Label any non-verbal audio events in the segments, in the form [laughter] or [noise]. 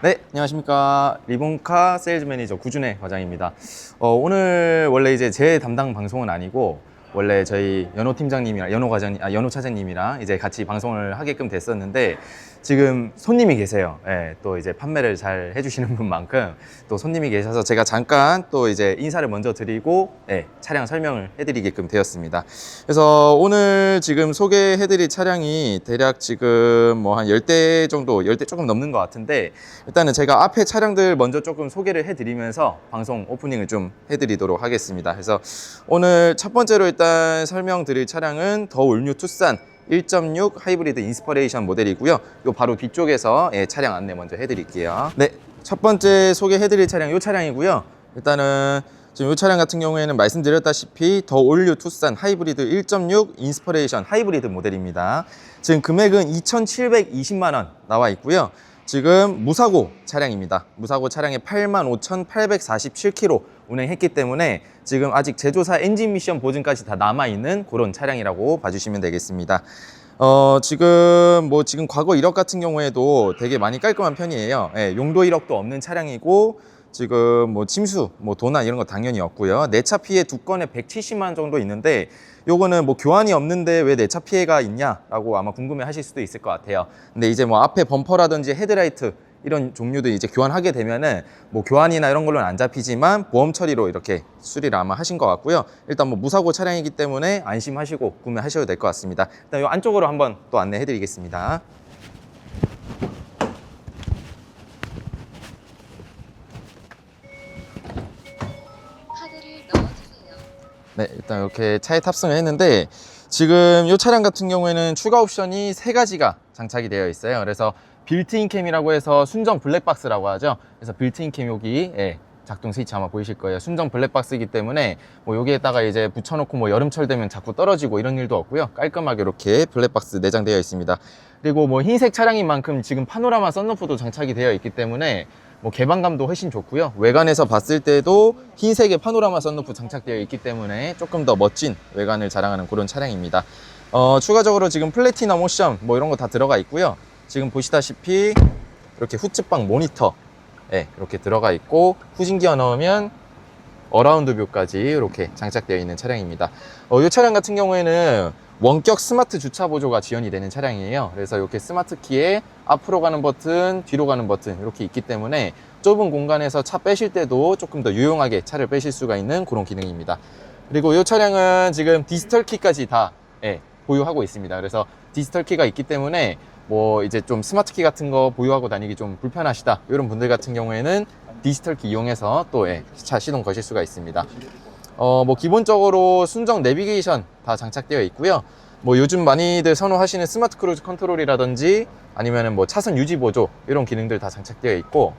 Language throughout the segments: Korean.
네, 안녕하십니까. 리본카 세일즈 매니저 구준혜 과장입니다. 어, 오늘 원래 이제 제 담당 방송은 아니고 원래 저희 연호 팀장님이랑 연호 과장님, 아, 연호 차장님이랑 이제 같이 방송을 하게끔 됐었는데 지금 손님이 계세요. 예, 또 이제 판매를 잘 해주시는 분만큼 또 손님이 계셔서 제가 잠깐 또 이제 인사를 먼저 드리고 예, 차량 설명을 해드리게끔 되었습니다. 그래서 오늘 지금 소개해드릴 차량이 대략 지금 뭐 한 10대 정도, 10대 조금 넘는 것 같은데 일단은 제가 앞에 차량들 먼저 조금 소개를 해드리면서 방송 오프닝을 좀 해드리도록 하겠습니다. 그래서 오늘 첫 번째로 일단 설명드릴 차량은 더 올뉴 투싼 1.6 하이브리드 인스퍼레이션 모델이고요. 요 바로 뒤쪽에서 예, 차량 안내 먼저 해드릴게요. 네, 첫 번째 소개해드릴 차량 요 차량이고요. 일단은 지금 이 차량 같은 경우에는 말씀드렸다시피 더 올류 투싼 하이브리드 1.6 인스퍼레이션 하이브리드 모델입니다. 지금 금액은 2,720만 원 나와 있고요. 지금 무사고 차량입니다. 무사고 차량에 85,847km 운행했기 때문에 지금 아직 제조사 엔진 미션 보증까지 다 남아있는 그런 차량이라고 봐주시면 되겠습니다. 어, 지금 뭐 지금 과거 이력 같은 경우에도 되게 많이 깔끔한 편이에요. 예, 용도 이력도 없는 차량이고 지금 뭐 침수, 뭐 도난 이런 거 당연히 없고요. 내차 피해 두 건에 170만 원 정도 있는데 요거는 뭐 교환이 없는데 왜 내 차 피해가 있냐라고 아마 궁금해 하실 수도 있을 것 같아요. 근데 이제 뭐 앞에 범퍼라든지 헤드라이트 이런 종류도 이제 교환하게 되면은 뭐 교환이나 이런 걸로는 안 잡히지만 보험 처리로 이렇게 수리를 아마 하신 것 같고요. 일단 뭐 무사고 차량이기 때문에 안심하시고 구매하셔도 될 것 같습니다. 일단 요 안쪽으로 한번 또 안내해 드리겠습니다. 네, 일단 이렇게 차에 탑승을 했는데 지금 이 차량 같은 경우에는 추가 옵션이 세 가지가 장착이 되어 있어요. 그래서 빌트인 캠이라고 해서 순정 블랙박스라고 하죠. 그래서 빌트인 캠 여기 예, 작동 스위치 아마 보이실 거예요. 순정 블랙박스이기 때문에 뭐 여기에다가 이제 붙여놓고 뭐 여름철 되면 자꾸 떨어지고 이런 일도 없고요. 깔끔하게 이렇게 블랙박스 내장되어 있습니다. 그리고 뭐 흰색 차량인 만큼 지금 파노라마 썬루프도 장착이 되어 있기 때문에 뭐 개방감도 훨씬 좋고요. 외관에서 봤을 때도 흰색의 파노라마 썬루프 장착되어 있기 때문에 조금 더 멋진 외관을 자랑하는 그런 차량입니다. 어, 추가적으로 지금 플래티넘 모션 뭐 이런 거 다 들어가 있고요. 지금 보시다시피 이렇게 후측방 모니터 예, 이렇게 들어가 있고 후진기어 넣으면 어라운드 뷰까지 이렇게 장착되어 있는 차량입니다. 어, 이 차량 같은 경우에는 원격 스마트 주차 보조가 지원이 되는 차량이에요. 그래서 이렇게 스마트 키에 앞으로 가는 버튼, 뒤로 가는 버튼 이렇게 있기 때문에 좁은 공간에서 차 빼실 때도 조금 더 유용하게 차를 빼실 수가 있는 그런 기능입니다. 그리고 이 차량은 지금 디지털 키까지 다 예, 보유하고 있습니다. 그래서 디지털 키가 있기 때문에 뭐 이제 좀 스마트 키 같은 거 보유하고 다니기 좀 불편하시다 이런 분들 같은 경우에는 디지털 키 이용해서 또 예, 차 시동 거실 수가 있습니다. 어, 뭐 기본적으로 순정 내비게이션 다 장착되어 있고요. 뭐 요즘 많이들 선호하시는 스마트 크루즈 컨트롤이라든지 아니면은 뭐 차선 유지 보조 이런 기능들 다 장착되어 있고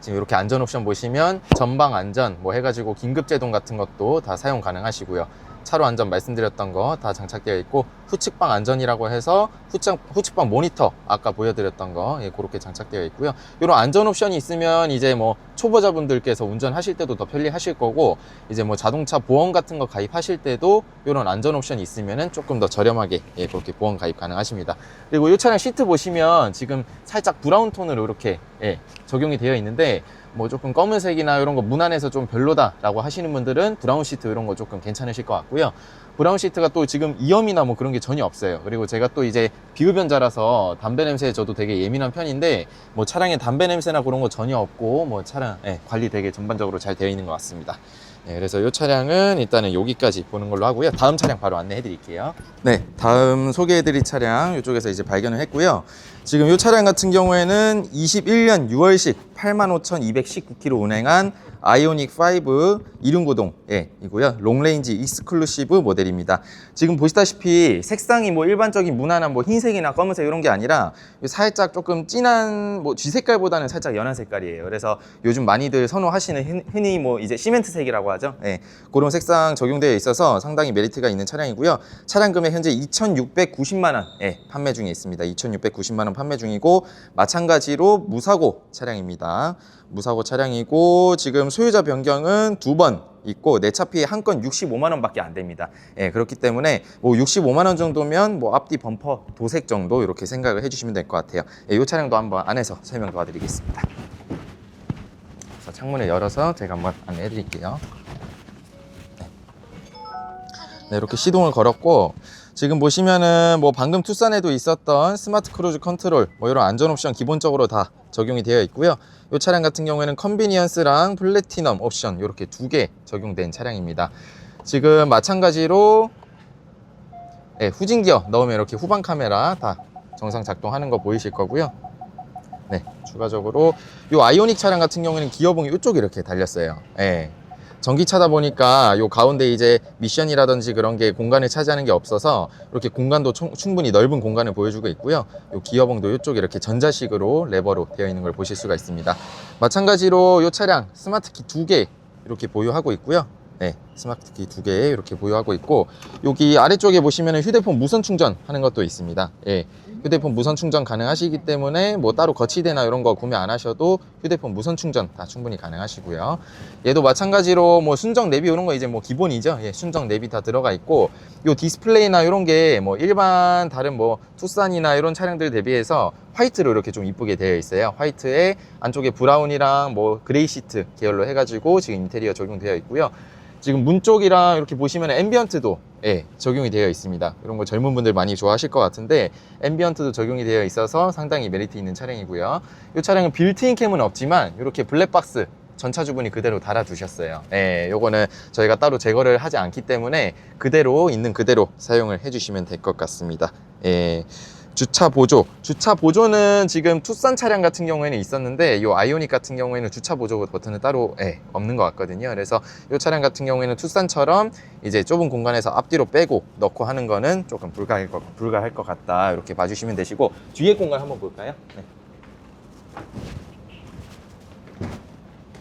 지금 이렇게 안전 옵션 보시면 전방 안전 뭐 해가지고 긴급 제동 같은 것도 다 사용 가능하시고요. 차로 안전 말씀드렸던 거 다 장착되어 있고 후측방 안전이라고 해서 후측, 후측방 모니터 아까 보여드렸던 거 예, 그렇게 장착되어 있고요. 이런 안전 옵션이 있으면 이제 뭐 초보자분들께서 운전하실 때도 더 편리하실 거고 이제 뭐 자동차 보험 같은 거 가입하실 때도 이런 안전 옵션이 있으면은 조금 더 저렴하게 예, 그렇게 보험 가입 가능하십니다. 그리고 이 차량 시트 보시면 지금 살짝 브라운 톤으로 이렇게 예, 적용이 되어 있는데 뭐 조금 검은색이나 이런 거 무난해서 좀 별로다 라고 하시는 분들은 브라운 시트 이런 거 조금 괜찮으실 것 같고요. 브라운 시트가 또 지금 이염이나 뭐 그런 게 전혀 없어요. 그리고 제가 또 이제 비흡연자라서 담배 냄새에 저도 되게 예민한 편인데 뭐 차량에 담배 냄새나 그런 거 전혀 없고 뭐 차량 예, 관리 되게 전반적으로 잘 되어 있는 것 같습니다. 네, 그래서 이 차량은 일단은 여기까지 보는 걸로 하고요. 다음 차량 바로 안내해 드릴게요. 네, 다음 소개해 드릴 차량 이쪽에서 이제 발견을 했고요. 지금 이 차량 같은 경우에는 21년 6월식 85,219km 운행한 아이오닉 5 이륜구동 예, 이고요. 롱레인지 익스클루시브 모델입니다. 지금 보시다시피 색상이 뭐 일반적인 무난한 뭐 흰색이나 검은색 이런 게 아니라 살짝 조금 진한 뭐 쥐 색깔보다는 살짝 연한 색깔이에요. 그래서 요즘 많이들 선호하시는 흔- 흔히 뭐 이제 시멘트색이라고 하죠. 예, 그런 색상 적용되어 있어서 상당히 메리트가 있는 차량이고요. 차량 금액 현재 2,690만 원 예, 판매 중에 있습니다. 2,690만 원 판매 중이고 마찬가지로 무사고 차량입니다. 무사고 차량이고 지금 소유자 변경은 두 번 있고 내 차 피해 한 건 65만 원밖에 안 됩니다. 예, 그렇기 때문에 뭐 65만 원 정도면 뭐 앞뒤 범퍼 도색 정도 이렇게 생각을 해주시면 될 것 같아요. 예, 이 차량도 한번 안에서 설명 도와드리겠습니다. 그래서 창문을 열어서 제가 한번 안내해드릴게요. 네, 이렇게 시동을 걸었고 지금 보시면은 뭐 방금 투싼에도 있었던 스마트 크루즈 컨트롤 뭐 이런 안전 옵션 기본적으로 다 적용이 되어 있고요. 이 차량 같은 경우에는 컨비니언스랑 플래티넘 옵션 이렇게 두 개 적용된 차량입니다. 지금 마찬가지로 네, 후진 기어 넣으면 이렇게 후방 카메라 다 정상 작동하는 거 보이실 거고요. 네, 추가적으로 이 아이오닉 차량 같은 경우에는 기어봉이 이쪽에 이렇게 달렸어요. 예. 전기차다 보니까 요 가운데 이제 미션이라든지 그런 게 공간을 차지하는 게 없어서 이렇게 공간도 총- 충분히 넓은 공간을 보여주고 있고요. 요 기어봉도 이쪽에 이렇게 전자식으로 레버로 되어 있는 걸 보실 수가 있습니다. 마찬가지로 요 차량 스마트키 두 개 이렇게 보유하고 있고요. 네, 스마트키 두 개 이렇게 보유하고 있고 여기 아래쪽에 보시면 휴대폰 무선 충전하는 것도 있습니다. 예. 휴대폰 무선 충전 가능하시기 때문에 뭐 따로 거치대나 이런 거 구매 안 하셔도 휴대폰 무선 충전 다 충분히 가능하시고요. 얘도 마찬가지로 뭐 순정 내비 이런 거 이제 뭐 기본이죠. 예, 순정 내비 다 들어가 있고 요 디스플레이나 이런 게 뭐 일반 다른 뭐 투싼이나 이런 차량들 대비해서 화이트로 이렇게 좀 이쁘게 되어 있어요. 화이트에 안쪽에 브라운이랑 뭐 그레이 시트 계열로 해가지고 지금 인테리어 적용되어 있고요. 지금 문 쪽이랑 이렇게 보시면 앰비언트도 예, 적용이 되어 있습니다. 이런 거 젊은 분들 많이 좋아하실 것 같은데 앰비언트도 적용이 되어 있어서 상당히 메리트 있는 차량이고요. 이 차량은 빌트인 캠은 없지만 이렇게 블랙박스 전차주분이 그대로 달아두셨어요. 예, 요거는 저희가 따로 제거를 하지 않기 때문에 그대로 있는 그대로 사용을 해주시면 될 것 같습니다. 예. 주차 보조. 주차 보조는 지금 투싼 차량 같은 경우에는 있었는데 이 아이오닉 같은 경우에는 주차 보조 버튼은 따로 예, 없는 것 같거든요. 그래서 이 차량 같은 경우에는 투싼처럼 이제 좁은 공간에서 앞뒤로 빼고 넣고 하는 거는 조금 불가할 것, 불가할 것 같다. 이렇게 봐주시면 되시고 뒤에 공간 한번 볼까요? 네.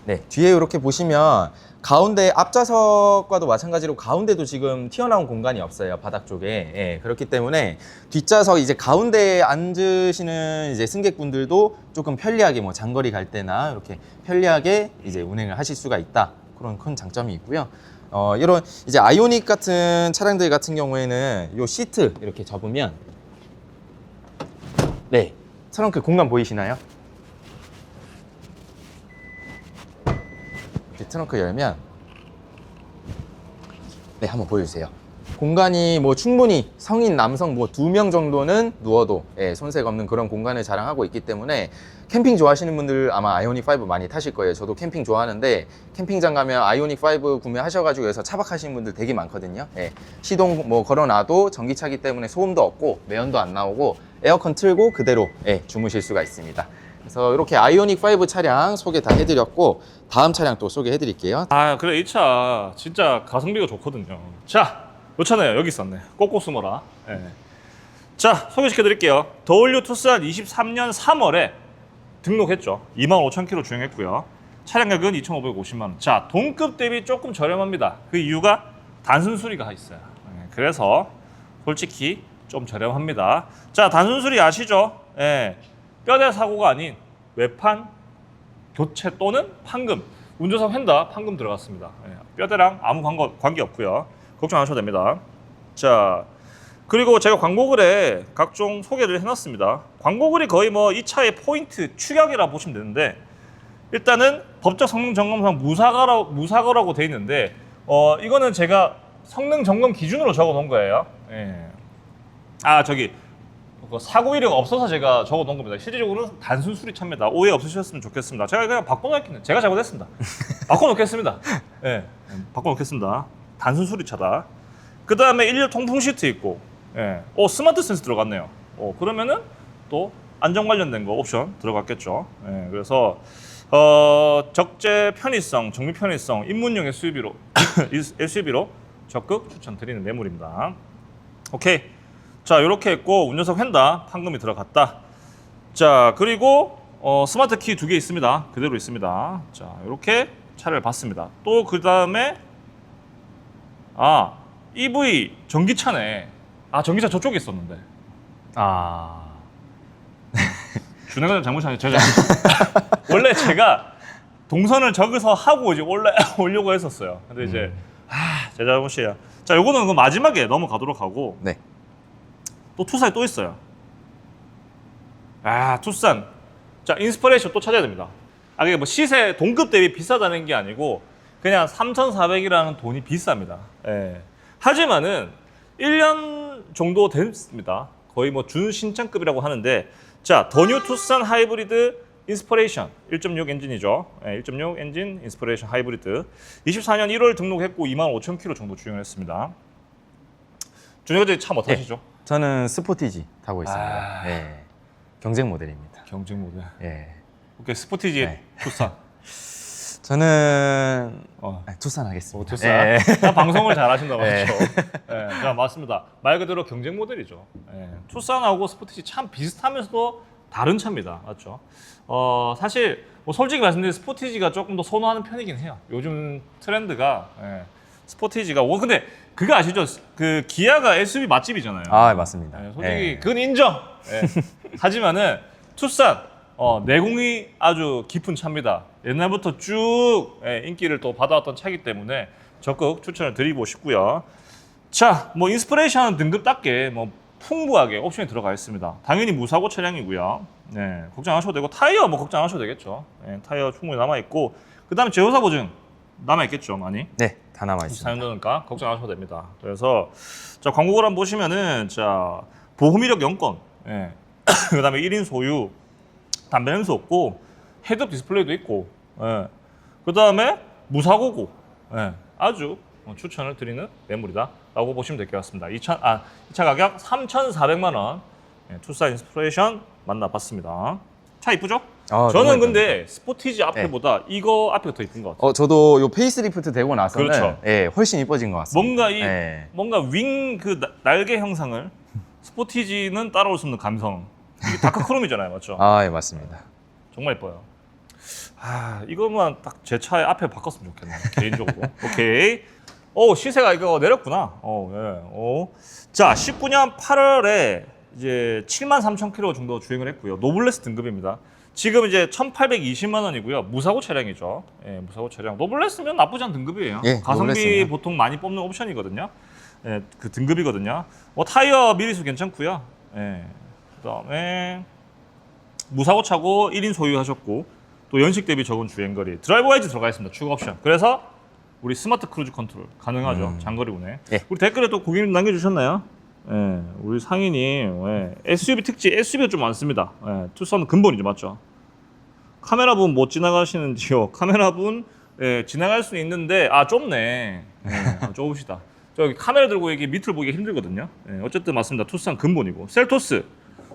네, 뒤에 이렇게 보시면 가운데 앞좌석과도 마찬가지로 가운데도 지금 튀어나온 공간이 없어요 바닥 쪽에 예, 그렇기 때문에 뒷좌석 이제 가운데에 앉으시는 이제 승객분들도 조금 편리하게 뭐 장거리 갈 때나 이렇게 편리하게 이제 운행을 하실 수가 있다 그런 큰 장점이 있고요. 어, 이런 이제 아이오닉 같은 차량들 같은 경우에는 요 시트 이렇게 접으면 네 트렁크 공간 보이시나요? 이렇게 트렁크 열면 네 한번 보여주세요. 공간이 뭐 충분히 성인 남성 뭐 두 명 정도는 누워도 예, 손색 없는 그런 공간을 자랑하고 있기 때문에 캠핑 좋아하시는 분들 아마 아이오닉 5 많이 타실 거예요. 저도 캠핑 좋아하는데 캠핑장 가면 아이오닉 5 구매하셔가지고 여기서 차박하시는 분들 되게 많거든요. 예, 시동 뭐 걸어놔도 전기차기 때문에 소음도 없고 매연도 안 나오고 에어컨 틀고 그대로 예, 주무실 수가 있습니다. 그래서 이렇게 아이오닉 5 차량 소개 다 해드렸고 다음 차량 또 소개해 드릴게요. 아 그래 이 차 진짜 가성비가 좋거든요. 자 요 차네요 여기 있었네. 꼭꼭 숨어라. 예. 자 소개시켜 드릴게요. 더올류 투싼 23년 3월에 등록했죠. 25,000km 주행했고요. 차량 가격은 2,550만 원. 자 동급 대비 조금 저렴합니다. 그 이유가 단순 수리가 있어요. 예, 그래서 솔직히 좀 저렴합니다. 자 단순 수리 아시죠? 예. 뼈대 사고가 아닌 외판 교체 또는 판금. 운전석 휀다 판금 들어갔습니다. 예, 뼈대랑 아무 관계, 없고요. 걱정 안 하셔도 됩니다. 자 그리고 제가 광고글에 각종 소개를 해놨습니다. 광고글이 거의 뭐 이 차의 포인트 축약이라 보시면 되는데 일단은 법적 성능 점검상 무사거라, 무사거라고 돼 있는데 어 이거는 제가 성능 점검 기준으로 적어 놓은 거예요. 예. 아 저기 그 사고 이력 없어서 제가 적어 놓은 겁니다. 실질적으로는 단순 수리차입니다. 오해 없으셨으면 좋겠습니다. 제가 그냥 바꿔놓겠네. 제가 잘못했습니다. [laughs] 바꿔놓겠습니다. 예, 네, 바꿔놓겠습니다. 단순 수리차다. 그 다음에 1열 통풍 시트 있고, 예, 오 스마트 센스 들어갔네요. 오 그러면은 또 안전 관련된 거 옵션 들어갔겠죠. 예, 그래서 어, 적재 편의성, 정비 편의성, 입문용 SUV로 SUV로 [coughs] 적극 추천드리는 매물입니다. 오케이. 자, 이렇게 했고 운전석 휀다 판금이 들어갔다. 자, 그리고 어, 스마트 키 두 개 있습니다. 그대로 있습니다. 자, 이렇게 차를 봤습니다. 또 그 다음에 아 EV 전기차네. 아 전기차 저쪽에 있었는데. 아 잘못이 아니에요. 제가 잘못. [laughs] 원래 제가 동선을 저기서 하고 이제 올라 [laughs] 오려고 했었어요. 근데 이제 음. 아, 제 잘못이야. 자, 요거는 그 마지막에 넘어가도록 하고 네. 또 투싼이 또 있어요. 아, 투싼. 자, 인스퍼레이션 또 찾아야 됩니다. 아, 이게 뭐 시세 동급 대비 비싸다는 게 아니고 그냥 3,400이라는 돈이 비쌉니다. 예. 하지만은 1년 정도 됐습니다. 거의 뭐 준신창급이라고 하는데 자, 더뉴 투싼 하이브리드 인스퍼레이션 1.6 엔진이죠. 예, 1.6 엔진 인스퍼레이션 하이브리드 24년 1월 등록했고 25,000km 정도 주행을 했습니다. 준혁이 차뭐 타시죠? 저는 스포티지 타고 있습니다. 아. 예. 경쟁 모델입니다. 경쟁 모델. 예. 오케이 스포티지 네. 투싼. [laughs] 저는 어. 아, 투싼 하겠습니다. 어, 투싼. 예. 자, 방송을 잘하신다고 네. 하죠. 예, 자 맞습니다. 말 그대로 경쟁 모델이죠. 예, 투싼하고 스포티지 참 비슷하면서도 다른 차입니다. 맞죠? 어 사실 뭐 솔직히 말씀드리면 스포티지가 조금 더 선호하는 편이긴 해요. 요즘 트렌드가 예, 스포티지가 오 근데 그거 아시죠? 그 기아가 SUV 맛집이잖아요. 아 맞습니다. 예, 솔직히 예. 그건 인정. 예. [laughs] 하지만은 투싼 어, 내공이 아주 깊은 차입니다. 옛날부터 쭉 예, 인기를 또 받아왔던 차이기 때문에 적극 추천을 드리고 싶고요. 자, 뭐 인스피레이션 등급답게 뭐 풍부하게 옵션이 들어가 있습니다. 당연히 무사고 차량이고요. 네, 걱정 안 하셔도 되고 타이어 뭐 걱정 안 하셔도 되겠죠. 예, 타이어 충분히 남아 있고 그다음에 제조사 보증 남아 있겠죠, 많이. 네, 다 남아 있습니다. 24년도니까 걱정 안 하셔도 됩니다. 그래서 자 광고를 한번 보시면은 자 보험 이력 연권, 예. [coughs] 그다음에 1인 소유, 담배 냄새 없고 헤드업 디스플레이도 있고, 예. 그다음에 무사고고, 예. 아주 어, 추천을 드리는 매물이다라고 보시면 될 것 같습니다. 2차 아, 2차 가격 3,400만 원, 예. 투사 인스피레이션 만나봤습니다. 차 이쁘죠? 아, 저는 너무 근데 스포티지 앞에보다 이거 앞에가 더 이쁜 것 같아요. 어 저도 요 페이스리프트 되고 나서는 그렇죠. 예, 훨씬 이뻐진 것 같습니다. 뭔가 이 예. 뭔가 윙 그 날개 형상을 스포티지는 따라올 수 없는 감성. 이게 다크크롬이잖아요, [laughs] 맞죠? 아, 예, 맞습니다. 정말 예뻐요. 아 이거만 딱 제 차에 앞에 바꿨으면 좋겠네요, 개인적으로. [laughs] 오케이. 오 시세가 이거 내렸구나. 어, 예. 오. 자, 19년 8월에 이제 7만 3천 킬로 정도 주행을 했고요. 노블레스 등급입니다. 지금 이제 1,820만 원이고요. 무사고 차량이죠. 예, 무사고 차량. 노블레스면 나쁘지 않은 등급이에요. 예, 가성비 노블레스는. 보통 많이 뽑는 옵션이거든요. 예, 그 등급이거든요. 뭐 타이어 미리수 괜찮고요. 예. 그다음에 무사고 차고 1인 소유하셨고 또 연식 대비 적은 주행거리 드라이버 와이즈 들어가 있습니다 추가 옵션 그래서 우리 스마트 크루즈 컨트롤 가능하죠 음. 장거리 운행 예. 우리 댓글에 또 고객님 남겨주셨나요? 예, 우리 상인님 예, SUV 특징 SUV가 좀 많습니다 예, 투썸 근본이죠 맞죠? 카메라 분 못 지나가시는지요? [laughs] 카메라 분 예, 지나갈 수 있는데 아 좁네 예, 아, 좁으시다 저기 카메라 들고 이게 밑을 보기 힘들거든요 예, 어쨌든 맞습니다 투썸 근본이고 셀토스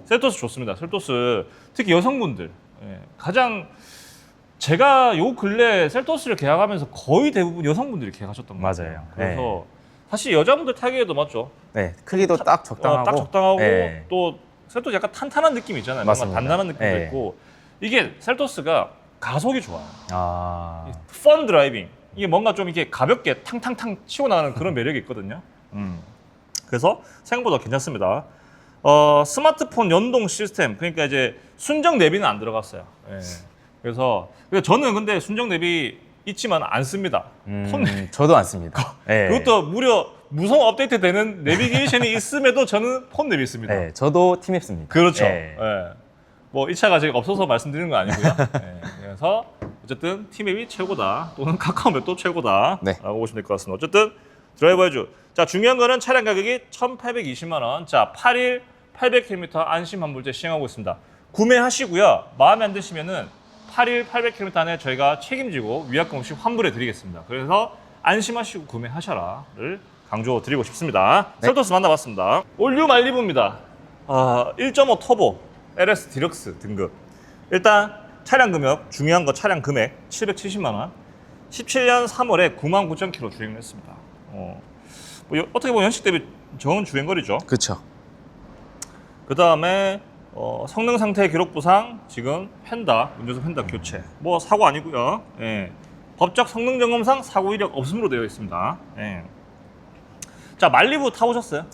셀토스 좋습니다. 셀토스 특히 여성분들 예, 가장 제가 요 근래 셀토스를 계약하면서 거의 대부분 여성분들이 계약하셨던 것 같아요. 맞아요. 그래서 사실 여자분들 타기에도 맞죠. 네, 크기도 딱 적당하고 어, 딱 적당하고 예. 또 셀토스 약간 탄탄한 느낌이 있잖아요. 뭔가 맞습니다. 단단한 느낌도 예. 있고 이게 셀토스가 가속이 좋아요. 아, 펀 드라이빙 이게 뭔가 좀 이게 가볍게 탕탕탕 치고 나가는 그런 매력이 있거든요. 음. 그래서 생각보다 괜찮습니다. 어, 스마트폰 연동 시스템 그러니까 이제 순정 내비는 안 들어갔어요. 예. 그래서 그래서 저는 근데 순정 내비 있지만 안 씁니다. 음, 폰. 저도 안 씁니다. [laughs] 예. 그것도 무려 무선 업데이트 되는 내비게이션이 [laughs] 있음에도 저는 폰 내비 씁니다. 예, 저도 팀앱 씁니다. 그렇죠. 예. 예. 뭐이 차가 지금 없어서 말씀드리는 건 아니고요. [laughs] 예. 그래서 어쨌든 팀앱이 최고다 또는 카카오맵도 최고다라고 네. 보시면 될 것 같습니다. 어쨌든 드라이버 해주. 자 중요한 거는 차량 가격이 1,820만 원. 자 8일 800km 안심 환불제 시행하고 있습니다. 구매하시고요. 마음에 안 드시면은 8일 800km 안에 저희가 책임지고 위약금 없이 환불해 드리겠습니다. 그래서 안심하시고 구매하셔라를 강조 드리고 싶습니다. 네. 셀토스 만나봤습니다. 올류 말리부입니다. 아, 1.5 터보 LS 디럭스 등급. 일단 차량 금액 중요한 거 차량 금액 770만 원. 17년 3월에 9만 9천 킬로 주행을 했습니다. 어, 뭐 여- 어떻게 보면 연식 대비 적은 주행거리죠. 그렇죠. 그 다음에 어, 성능 상태 기록 부상 지금 펜다 운전석 펜다 교체 뭐 사고 아니고요. 예. 법적 성능 점검상 사고 이력 없음으로 되어 있습니다. 예. 자 말리부 타보셨어요?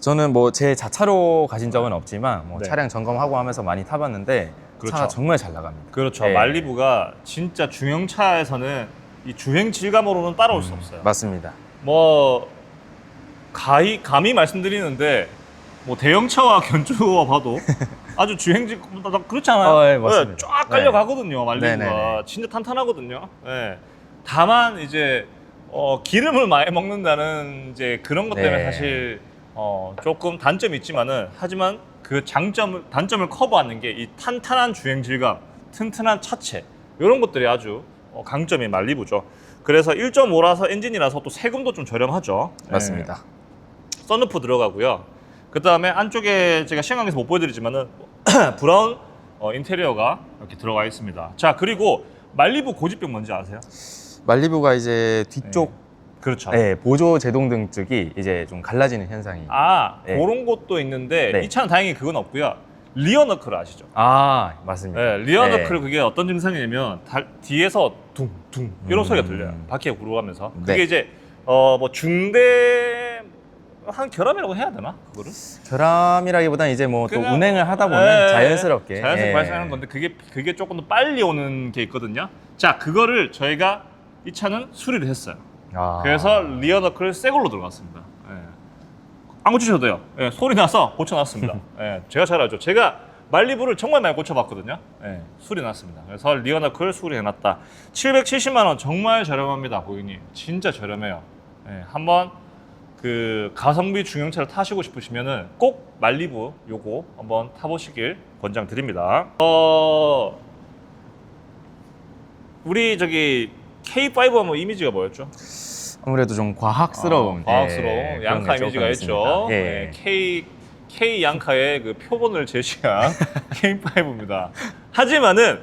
저는 뭐 제 자차로 가신 적은 없지만 뭐 네. 차량 점검하고 하면서 많이 타봤는데 그렇죠. 차가 정말 잘 나갑니다. 그렇죠. 네. 말리부가 진짜 중형차에서는 이 주행 질감으로는 따라올 수 없어요. 맞습니다. 뭐 가히 감히 말씀드리는데 뭐 대형차와 [laughs] 견주어 봐도 아주 주행질 그렇지 않아요? 어, 예, 맞습니다. 네, 쫙 깔려가거든요 말리부가 네네네. 진짜 탄탄하거든요. 예. 다만 이제 어, 기름을 많이 먹는다는 이제 그런 것 때문에 네. 사실 어, 조금 단점이 있지만은 하지만 그 장점을 단점을 커버하는 게 이 탄탄한 주행 질감, 튼튼한 차체 이런 것들이 아주 어, 강점이 말리부죠. 그래서 1.5라서 엔진이라서 또 세금도 좀 저렴하죠. 맞습니다. 네. 썬루프 들어가고요. 그 다음에 안쪽에 제가 시향각에서 못 보여드리지만은 [clears throat] 브라운 어, 인테리어가 이렇게 들어가 있습니다. 자 그리고 말리부 고집병 뭔지 아세요? 말리부가 이제 뒤쪽 그렇죠. 네, 보조 제동등 쪽이 이제 좀 갈라지는 현상이. 아, 아 네. 그런 것도 있는데 네. 이 차는 다행히 그건 없고요. 리어 너클 아시죠? 아, 맞습니다. 네, 리어 네. 너클 그게 어떤 증상이냐면 달- 뒤에서 둥둥 이런 음. 소리가 들려요. 바퀴가 굴러가면서 네. 그게 이제 어 뭐 중대 한 결함이라고 해야 되나 그거를? 결함이라기보다는 이제 뭐 또 그냥- 운행을 하다 보면 예, 자연스럽게 자연스럽게 예. 발생하는 건데 그게 그게 조금 더 빨리 오는 게 있거든요. 자 그거를 저희가 이 차는 수리를 했어요. 아. 그래서 리어 너클을 새 걸로 들어갔습니다. 예. 안 고치셔도 돼요. 예, 소리 나서 고쳐놨습니다. [laughs] 예, 제가 잘 알죠. 제가 말리부를 정말 많이 고쳐봤거든요. 예, 수리 났습니다. 그래서 리어 너클 수리해놨다. 770만 원 정말 저렴합니다, 고객님. 진짜 저렴해요. 예, 한번 그 가성비 중형차를 타시고 싶으시면은 꼭 말리부 요거 한번 타보시길 권장드립니다. 어 우리 저기 K5 하면 이미지가 뭐였죠? 아무래도 좀 과학스러운 아, 과학스러운 예, 양카 게 이미지가 있죠. 예. 네, K K 양카의 그 표본을 제시한 [laughs] K5입니다. 하지만은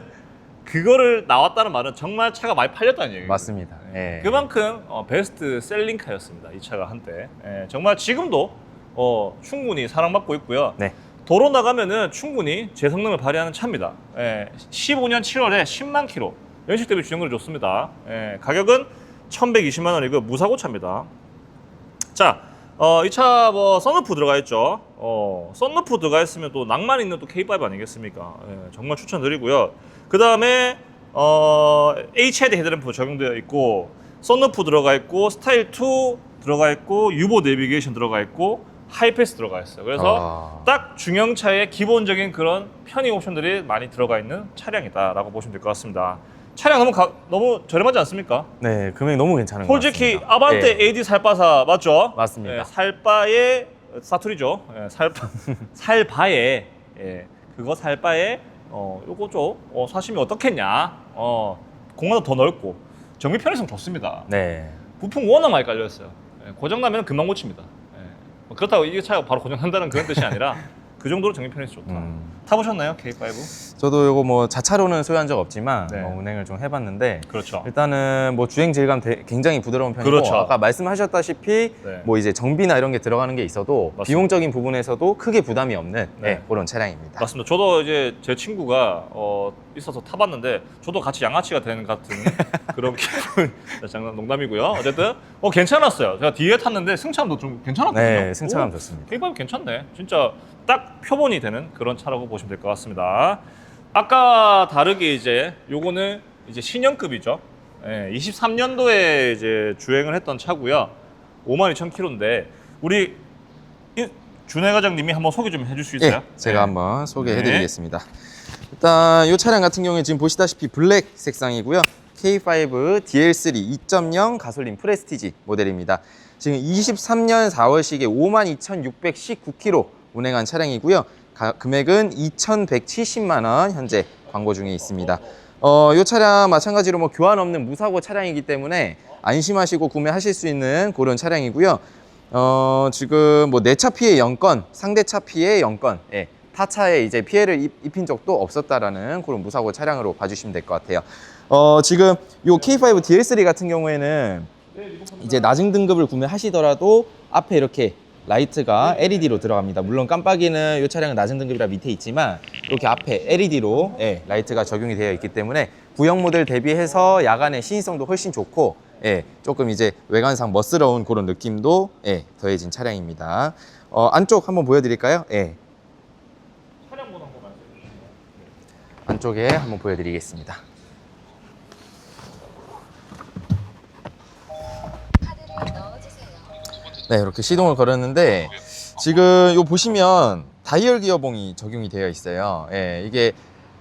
그거를 나왔다는 말은 정말 차가 많이 팔렸다는 얘기예요. 맞습니다. 예. 그만큼 어, 베스트 셀링카였습니다. 이 차가 한때. 예, 정말 지금도 어, 충분히 사랑받고 있고요. 네. 도로 나가면은 충분히 제 성능을 발휘하는 차입니다. 예, 15년 7월에 10만 킬로 연식 대비 주행거리 좋습니다. 예, 가격은 1,120만 원이고 무사고 차입니다. 자, 어, 이 차 뭐 썬루프 들어가 있죠. 어, 썬루프 들어가 있으면 또 낭만 있는 또 K5 아니겠습니까? 예, 정말 추천드리고요. 그 다음에 어, HID 헤드램프 적용되어 있고 썬루프 들어가 있고 스타일 2 들어가 있고 유보 내비게이션 들어가 있고 하이패스 들어가 있어요. 그래서 아. 딱 중형차의 기본적인 그런 편의 옵션들이 많이 들어가 있는 차량이다라고 보시면 될 것 같습니다. 차량 너무 가- 너무 저렴하지 않습니까? 네, 금액 너무 괜찮은 것 솔직히 같습니다. 아반떼 예. AD 살바사 맞죠? 맞습니다. 예, 살바의 사투리죠. 예, 살바 [laughs] 살바에 예, 그거 살바에 어 요거 좀 어, 사시면 어떻겠냐? 어 공간도 더 넓고 정비 편의성 좋습니다. 네. 부품 워낙 많이 깔려 있어요. 예, 고장 나면 금방 고칩니다. 예, 뭐 그렇다고 이 차가 바로 고장난다는 그런 뜻이 아니라 [laughs] 그 정도로 정비 편의성 좋다. 음. 타보셨나요 K5? 저도 이거 뭐 자차로는 소유한 적 없지만 네. 뭐 운행을 좀 해봤는데 그렇죠. 일단은 뭐 주행 질감 대- 굉장히 부드러운 편이고 그렇죠. 아까 말씀하셨다시피 네. 뭐 이제 정비나 이런 게 들어가는 게 있어도 맞습니다. 비용적인 부분에서도 크게 부담이 없는 네. 네, 그런 차량입니다. 맞습니다. 저도 이제 제 친구가 어, 있어서 타봤는데 저도 같이 양아치가 되는 같은 [laughs] 그런 기분. 장난 농담이고요. 어쨌든 어 괜찮았어요. 제가 뒤에 탔는데 승차감도 좀 괜찮았거든요. 네, 승차감 오, 좋습니다. K5 괜찮네. 진짜 딱 표본이 되는 그런 차라고 보시면 될 것 같습니다. 아까 다르게 이제 요거는 이제 신형급이죠. 예, 23년도에 이제 주행을 했던 차고요. 52,000km인데 우리 이- 준혜 과장님이 한번 소개 좀 해줄 수 있어요? 예, 제가 네. 한번 소개해드리겠습니다. 일단 이 차량 같은 경우에 지금 보시다시피 블랙 색상이고요. K5 DL3 2.0 가솔린 프레스티지 모델입니다. 지금 23년 4월식에 52,619km 운행한 차량이고요. 가- 금액은 2,170만 원 현재 광고 중에 있습니다. 어, 이 차량 마찬가지로 뭐 교환 없는 무사고 차량이기 때문에 안심하시고 구매하실 수 있는 그런 차량이고요. 어, 지금 뭐 내 차 피해 0건, 상대 차 피해 0건, 예, 타 차에 이제 피해를 입, 입힌 적도 없었다라는 그런 무사고 차량으로 봐주시면 될 것 같아요. 어, 지금 요 K5 DL3 같은 경우에는 이제 낮은 등급을 구매하시더라도 앞에 이렇게 라이트가 LED로 들어갑니다. 물론 깜빡이는 이 차량은 낮은 등급이라 밑에 있지만 이렇게 앞에 LED로 예, 라이트가 적용이 되어 있기 때문에 구형 모델 대비해서 야간의 시인성도 훨씬 좋고 예, 조금 이제 외관상 멋스러운 그런 느낌도 예, 더해진 차량입니다. 어, 안쪽 한번 보여드릴까요? 예. 안쪽에 한번 보여드리겠습니다. 네, 이렇게 시동을 걸었는데 지금 요 보시면 다이얼 기어봉이 적용이 되어 있어요. 예, 이게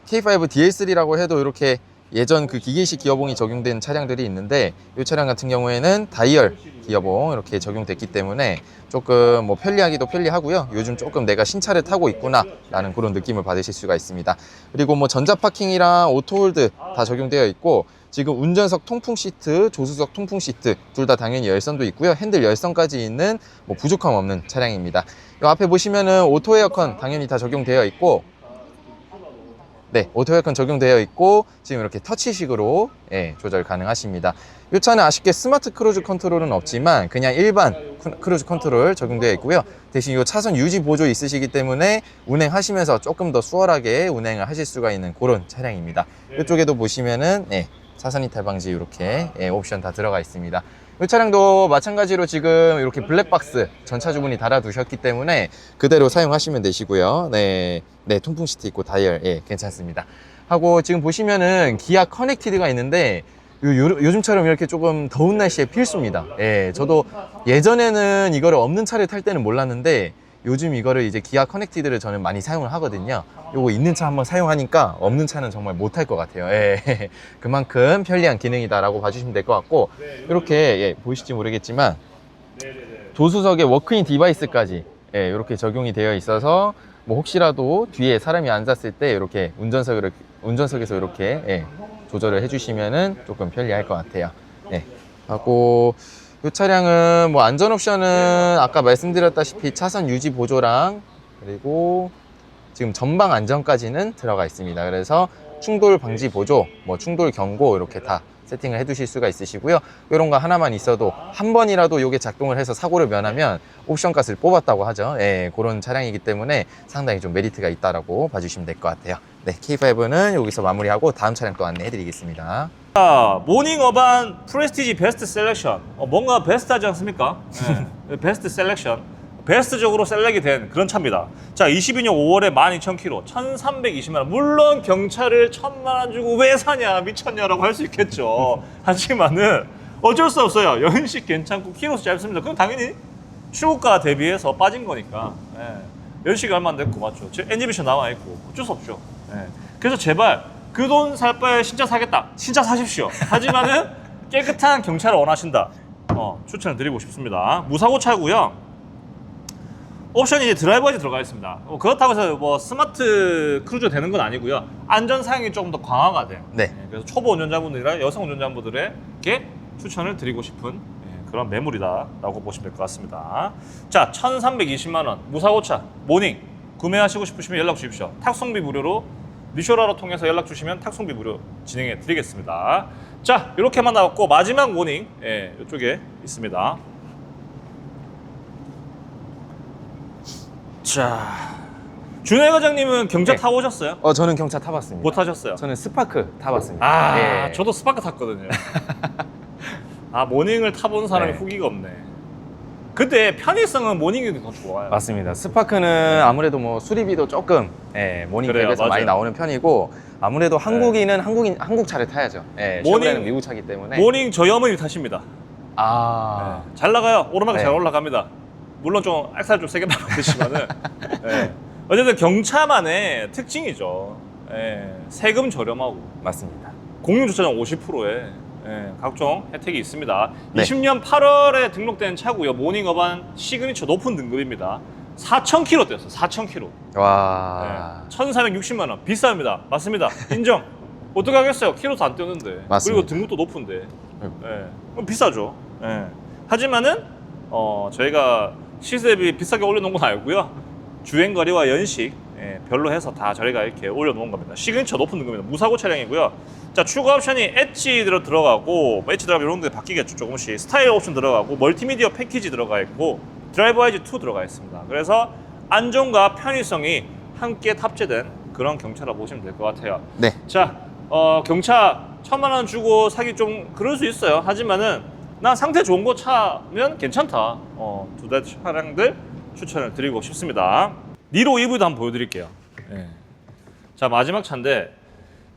K5 DL3라고 해도 이렇게 예전 그 기계식 기어봉이 적용된 차량들이 있는데 이 차량 같은 경우에는 다이얼 기어봉 이렇게 적용됐기 때문에 조금 뭐 편리하기도 편리하고요. 요즘 조금 내가 신차를 타고 있구나 라는 그런 느낌을 받으실 수가 있습니다. 그리고 뭐 전자 파킹이랑 오토홀드 다 적용되어 있고 지금 운전석 통풍 시트, 조수석 통풍 시트 둘 다 당연히 열선도 있고요. 핸들 열선까지 있는 뭐 부족함 없는 차량입니다. 이 앞에 보시면은 오토 에어컨 당연히 다 적용되어 있고 네, 오토 에어컨 적용되어 있고 지금 이렇게 터치식으로 예, 조절 가능하십니다. 이 차는 아쉽게 스마트 크루즈 컨트롤은 없지만 그냥 일반 크- 크루즈 컨트롤 적용되어 있고요. 대신 이 차선 유지 보조 있으시기 때문에 운행하시면서 조금 더 수월하게 운행을 하실 수가 있는 그런 차량입니다. 이쪽에도 보시면은 예, 차선 이탈 방지 이렇게 예, 옵션 다 들어가 있습니다. 이 차량도 마찬가지로 지금 이렇게 블랙박스 전차 주문이 달아두셨기 때문에 그대로 사용하시면 되시고요. 네, 네 통풍 시트 있고 다이얼 예, 괜찮습니다. 하고 지금 보시면은 기아 커넥티드가 있는데 요, 요, 요즘처럼 이렇게 조금 더운 날씨에 필수입니다. 예, 저도 예전에는 이거를 없는 차를 탈 때는 몰랐는데 요즘 이거를 이제 기아 커넥티드를 저는 많이 사용을 하거든요. 요거 있는 차 한번 사용하니까 없는 차는 정말 못탈것 같아요. 예, [laughs] 그만큼 편리한 기능이다라고 봐주시면 될 것 같고 이렇게 예, 보이실지 모르겠지만 조수석에 워크인 디바이스까지 예, 이렇게 적용이 되어 있어서 뭐 혹시라도 뒤에 사람이 앉았을 때 이렇게 운전석을 운전석에서 이렇게 예, 조절을 해주시면은 조금 편리할 것 같아요. 네. 하고 이 차량은 뭐 안전 옵션은 아까 말씀드렸다시피 차선 유지 보조랑 그리고 지금 전방 안전까지는 들어가 있습니다. 그래서 충돌 방지 보조, 뭐 충돌 경고 이렇게 다 세팅을 해두실 수가 있으시고요. 이런 거 하나만 있어도 한 번이라도 이게 작동을 해서 사고를 면하면 옵션 값을 뽑았다고 하죠. 예, 그런 차량이기 때문에 상당히 좀 메리트가 있다라고 봐주시면 될 것 같아요. 네, K5는 여기서 마무리하고 다음 차량 또 안내해드리겠습니다. 자, 모닝 어반 프레스티지 베스트 셀렉션. 어, 뭔가 베스트하지 않습니까? 네. [laughs] 베스트 셀렉션. 베스트적으로 셀렉이 된 그런 차입니다. 자, 22년 5월에 12,000km, 1,320만 원. 물론 경차를 1,000만 원 주고 왜 사냐, 미쳤냐라고 할 수 있겠죠. [laughs] 하지만은 어쩔 수 없어요. 연식 괜찮고 키로수 짧습니다. 그럼 당연히 출고가 대비해서 빠진 거니까. 예. 연식이 얼마 안 됐고 맞죠? 엔지비션 나와 있고 어쩔 수 없죠. 예. 그래서 제발 그 돈 살 바에 신차 사겠다. 신차 사십시오. 하지만은 [laughs] 깨끗한 경차를 원하신다. 어, 추천을 드리고 싶습니다. 무사고 차고요. 옵션이 이제 드라이버까지 들어가 있습니다. 어, 그렇다고 해서 뭐 스마트 크루즈 되는 건 아니고요. 안전 사양이 조금 더 강화가 돼요. 네. 예, 그래서 초보 운전자분들이나 여성 운전자분들에게 추천을 드리고 싶은 예, 그런 매물이다라고 보시면 될 것 같습니다. 자, 1,320만 원 무사고차 모닝 구매하시고 싶으시면 연락 주십시오. 탁송비 무료로 미쇼라로 통해서 연락 주시면 탁송비 무료 진행해 드리겠습니다. 자, 이렇게만 나왔고 마지막 모닝 예, 이쪽에 있습니다. 자, 준혜 과장님은 경차 네. 타고 오셨어요? 어, 저는 경차 타봤습니다. 못 타셨어요? 저는 스파크 타봤습니다. 아, 예. 저도 스파크 탔거든요. [laughs] 아, 모닝을 타본 사람이 네. 후기가 없네. 근데 편의성은 모닝이 더 좋아요. 맞습니다. 스파크는 아무래도 뭐 수리비도 조금 예, 모닝 그래요, 랩에서 맞아요. 많이 나오는 편이고 아무래도 한국인은 한국인 한국 차를 타야죠. 예, 모닝- 쉐보레는 미국 차기 때문에. 모닝 저희 어머니 타십니다. 아, 네. 잘 나가요. 오르막 네. 잘 올라갑니다. 물론 좀 액살 좀 세게 밟으시면은 [laughs] 네. 어쨌든 경차만의 특징이죠. 예, 세금 저렴하고 맞습니다. 공유 주차장 50%에 예, 각종 혜택이 있습니다. 네. 20년 8월에 등록된 차고요. 모닝 어반 시그니처 높은 등급입니다. 4,000km 뛰었어요. 4,000km. 와, 네. 1,460만 원. 비쌉니다. 맞습니다. 인정. [laughs] 어떻게 하겠어요? 키로수 안 뛰었는데. 맞습니다. 그리고 등급도 높은데. 예. 그럼 비싸죠. 예. 하지만은 어, 저희가 시세 비 비싸게 올려놓은 건 알고요. 주행거리와 연식 예, 별로 해서 다 저희가 이렇게 올려놓은 겁니다. 시그니처 높은 등급입니다. 무사고 차량이고요. 자 추가 옵션이 엣지 들어 들어가고 뭐 엣지 들어가면 이런 데 바뀌겠죠 조금씩 스타일 옵션 들어가고 멀티미디어 패키지 들어가 있고 드라이버 와이즈 2 들어가 있습니다. 그래서 안전과 편의성이 함께 탑재된 그런 경차라 보시면 될 것 같아요. 네, 자, 어, 경차 천만 원 주고 사기 좀 그럴 수 있어요. 하지만은 난 상태 좋은 거 차면 괜찮다. 어, 두 대 차량들 추천을 드리고 싶습니다. 니로 EV도 한번 보여드릴게요. 예. 자, 마지막 차인데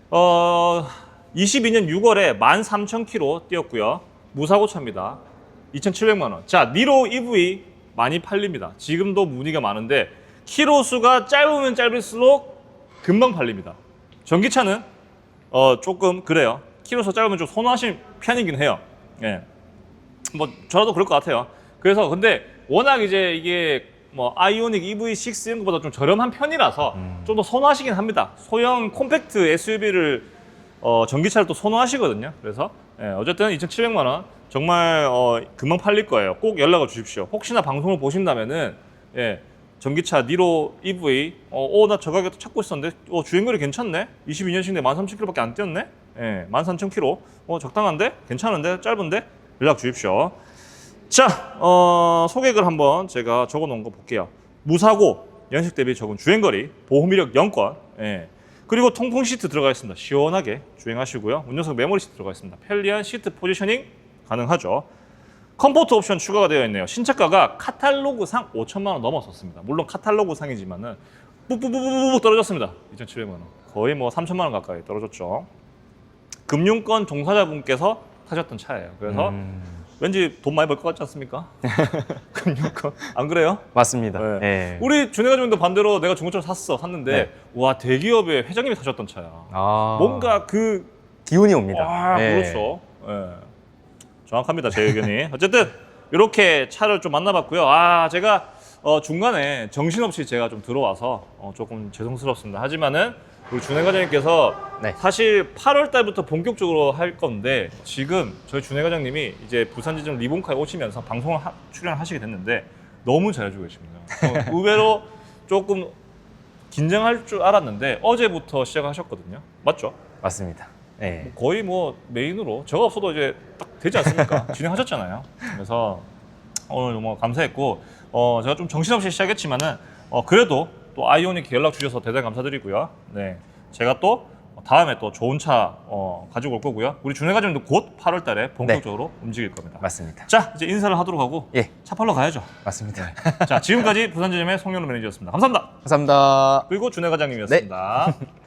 어, 22년 6월에 13,000km 뛰었고요. 무사고 차입니다. 2,700만 원. 자, 니로 EV 많이 팔립니다. 지금도 문의가 많은데 키로 수가 짧으면 짧을수록 금방 팔립니다. 전기차는 어, 조금 그래요. 키로 수 짧으면 좀 선호하시는 편이긴 해요. 예. 뭐 저라도 그럴 것 같아요. 그래서 근데 워낙 이제 이게 뭐 아이오닉 EV6 이런 것보다 좀 저렴한 편이라서 좀더 선호하시긴 합니다. 소형 콤팩트 SUV를 어, 전기차를 또 선호하시거든요. 그래서 예, 어쨌든 2,700만 원 정말 어, 금방 팔릴 거예요. 꼭 연락을 주십시오. 혹시나 방송을 보신다면은 예, 전기차 니로 EV 어, 나 저 가격도 찾고 있었는데 어, 주행거리 괜찮네. 22년식인데 13,000km밖에 안 뛰었네. 예, 13,000km. 어, 적당한데? 괜찮은데? 짧은데? 연락 주십시오. 자, 어, 소개글 한번 제가 적어 놓은 거 볼게요. 무사고, 연식 대비 적은 주행거리, 보호미력 0건, 예. 그리고 통풍 시트 들어가 있습니다. 시원하게 주행하시고요. 운전석 메모리 시트 들어가 있습니다. 편리한 시트 포지셔닝 가능하죠. 컴포트 옵션 추가가 되어 있네요. 신차가가 카탈로그상 5천만 원 넘었었습니다. 물론 카탈로그상이지만은 뿌뿌뿌뿌뿌 떨어졌습니다. 2,700만 원. 거의 뭐 3천만 원 가까이 떨어졌죠. 금융권 종사자분께서 타셨던 차예요. 그래서 음, 왠지 돈 많이 벌 것 같지 않습니까? [laughs] 금융권 안 그래요? 맞습니다. 네. 예. 우리 준혜가 정도 반대로 내가 중고차를 샀어 샀는데 네. 와 대기업의 회장님이 타셨던 차야. 아, 뭔가 그 기운이 옵니다. 아, 예. 그렇죠. 예. 정확합니다 제 의견이. 어쨌든 이렇게 차를 좀 만나봤고요. 아 제가 어, 중간에 정신없이 제가 좀 들어와서 어, 조금 죄송스럽습니다. 하지만은 우리 준혜 과장님께서 네. 사실 8월 달부터 본격적으로 할 건데 지금 저희 준혜 과장님이 이제 부산 지점 리본카에 오시면서 방송을 하- 출연하시게 됐는데 너무 잘해주고 계십니다. 어, [laughs] 의외로 조금 긴장할 줄 알았는데 어제부터 시작하셨거든요. 맞죠? 맞습니다. 예. 거의 뭐 메인으로 제가 없어도 이제 딱 되지 않습니까? [laughs] 진행하셨잖아요. 그래서 오늘 너무 감사했고 어 제가 좀 정신없이 시작했지만은 어 그래도 또 아이오닉 연락 주셔서 대단히 감사드리고요. 네, 제가 또 다음에 또 좋은 차 어, 가지고 올 거고요. 우리 준혜 과장님도 곧 8월 달에 본격적으로 움직일 겁니다. 맞습니다. 자 이제 인사를 하도록 하고 예, 차 팔러 가야죠. 맞습니다. 자 지금까지 부산지점의 송현우 매니저였습니다. 감사합니다. 감사합니다. 그리고 준혜 과장님이었습니다. [laughs]